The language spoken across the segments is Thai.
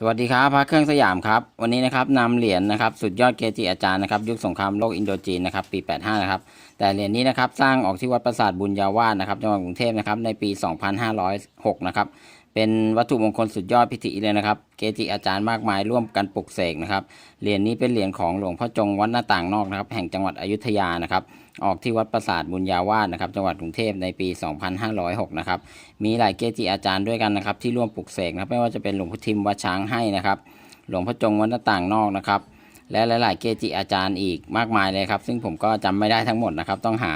สวัสดีครับพระเครื่องสยามครับวันนี้นะครับนำเหรียญนะครับสุดยอดเกจิอาจารย์นะครับยุคสงครามโลกอินโดจีนนะครับปี 85 นะครับแต่เหรียญนี้นะครับสร้างออกที่วัดปราสาทบุญญาวาสนะครับจังหวัดกรุงเทพนะครับในปี 2506 นะครับ เป็นวัตถุมงคลสุดยอดพิธีเลยนะครับ เกจิอาจารย์มากมายร่วมกันปลุกเสกนะครับ เหรียญนี้เป็นเหรียญของหลวงพ่อจงวัดหน้าต่างนอกนะครับ แห่งจังหวัดอยุธยานะครับ ออกที่วัดปราสาทบุญญาวาสนะครับ จังหวัดกรุงเทพในปี 2506 นะครับ มีหลายเกจิอาจารย์ด้วยกันนะครับ ที่ร่วมปลุกเสกนะครับ ไม่ว่าจะเป็นหลวงพ่อทิมวัดช้างให้นะครับ หลวงพ่อจงวัดหน้าต่างนอกนะครับ และหลาย ๆ เกจิอาจารย์อีกมากมายเลยครับ ซึ่งผมก็จำไม่ได้ทั้งหมดนะครับ ต้องหา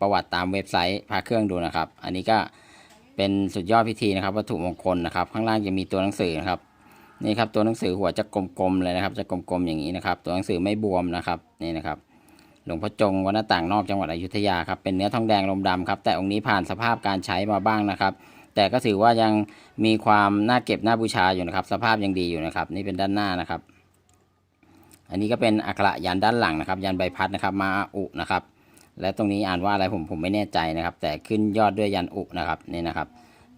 ประวัติตามเว็บไซต์พระเครื่องดูนะครับ อันนี้ก็ เป็นสุดยอดพิธีนะครับ วัตถุมงคลนะครับ ข้างล่างจะมีตัวหนังสือนะครับ นี่ครับตัวหนังสือหัวจะกลมๆเลยนะครับ จะกลมๆอย่างนี้นะครับ ตัวหนังสือไม่บวมนะครับนี่นะครับหลวงพ่อจงวัดหน้าต่างนอกจังหวัดอยุธยาครับเป็นเนื้อทองแดงลมดำครับแต่องค์นี้ผ่านสภาพการใช้มาบ้างนะครับ แต่ก็ถือว่ายังมีความน่าเก็บน่าบูชาอยู่นะครับ สภาพยังดีอยู่นะครับ นี่เป็นด้านหน้านะครับ อันนี้ก็เป็นอักระยันด้านหลังนะครับ ยันใบพัดนะครับ มาอุนะครับ และตรงนี้อ่านว่าอะไรผมผมไม่แน่ใจนะครับ แต่ขึ้นยอดด้วยยันอุนะครับนี่นะครับ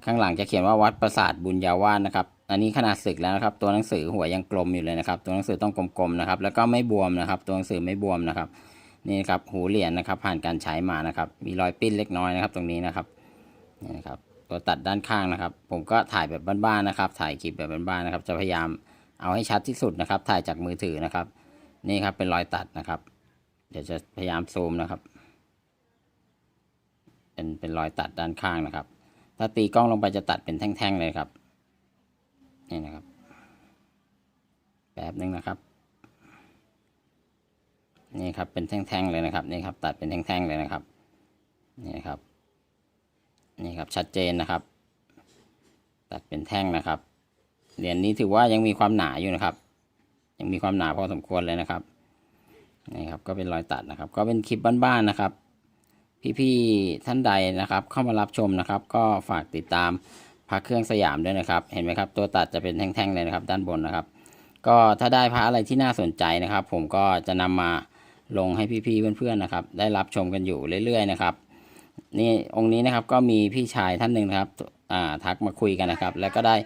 ข้างหลังจะเขียนว่าวัดปราสาทบุญญาวาสนะครับ อันนี้ขนาดศึกแล้วนะครับ ตัวหนังสือหัวยังกลมอยู่เลยนะครับ ตัวหนังสือต้องกลมๆนะครับ แล้วก็ไม่บวมนะครับ ตัวหนังสือไม่บวมนะครับ นี่นะครับหูเหรียญนะครับ ผ่านการใช้มานะครับ มีรอยปิ้นเล็กน้อยนะครับ ตรงนี้นะครับนี่นะครับตัวตัดด้านข้างนะครับ ผมก็ถ่ายแบบบ้านๆนะครับ ถ่ายคลิปแบบบ้านๆนะครับ จะพยายามเอาให้ชัดที่สุดนะครับ ถ่ายจากมือถือนะครับ นี่ครับเป็นรอยตัดนะครับ เดี๋ยวจะพยายามซูมนะครับ เป็นเป็นรอยตัดด้านข้างนะครับ ถ้าตีกล้องลงไปจะตัดเป็นแท่งๆเลยครับนี่นะครับแป๊บนึงนะครับ นี่ครับเป็นแท่งๆเลยนะครับนี่ครับตัดเป็นแท่งๆเลยนะครับนี่ครับนี่ครับชัดเจนนะครับ ตัดเป็นแท่งนะครับเหรียญนี้ถือว่ายังมีความหนาอยู่นะครับ ยังมีความหนาพอสมควรเลยนะครับนี่ครับก็เป็นรอยตัดนะครับ ก็เป็นคลิปบ้านๆนะครับ พี่ๆท่านใดนะครับ เข้ามารับชมนะครับ ก็ฝากติดตามพระเครื่องสยามด้วยนะครับ เห็นไหมครับ ตัวตัดจะเป็นแท่งๆเลยนะครับ ด้านบนนะครับ ก็ถ้าได้พระอะไรที่น่าสนใจนะครับ ผมก็จะนำมาลงให้พี่ๆเพื่อนๆนะครับ ได้รับชมกันอยู่เรื่อยๆนะครับนี่องค์นี้นะครับก็มีพี่ชายท่านหนึ่งนะครับอ่าทักมาคุยกันนะครับ แล้วก็ได้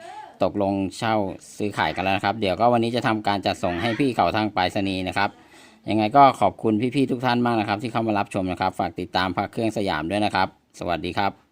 ตกลงเช่าซื้อขายกันแล้วนะครับ เดี๋ยวก็วันนี้จะทำการจัดส่งให้พี่เขาทางไปรษณีย์นะครับ ยังไงก็ขอบคุณพี่ๆทุกท่านมากนะครับ ที่เข้ามารับชมนะครับ ฝากติดตามพระเครื่องสยามด้วยนะครับ สวัสดีครับ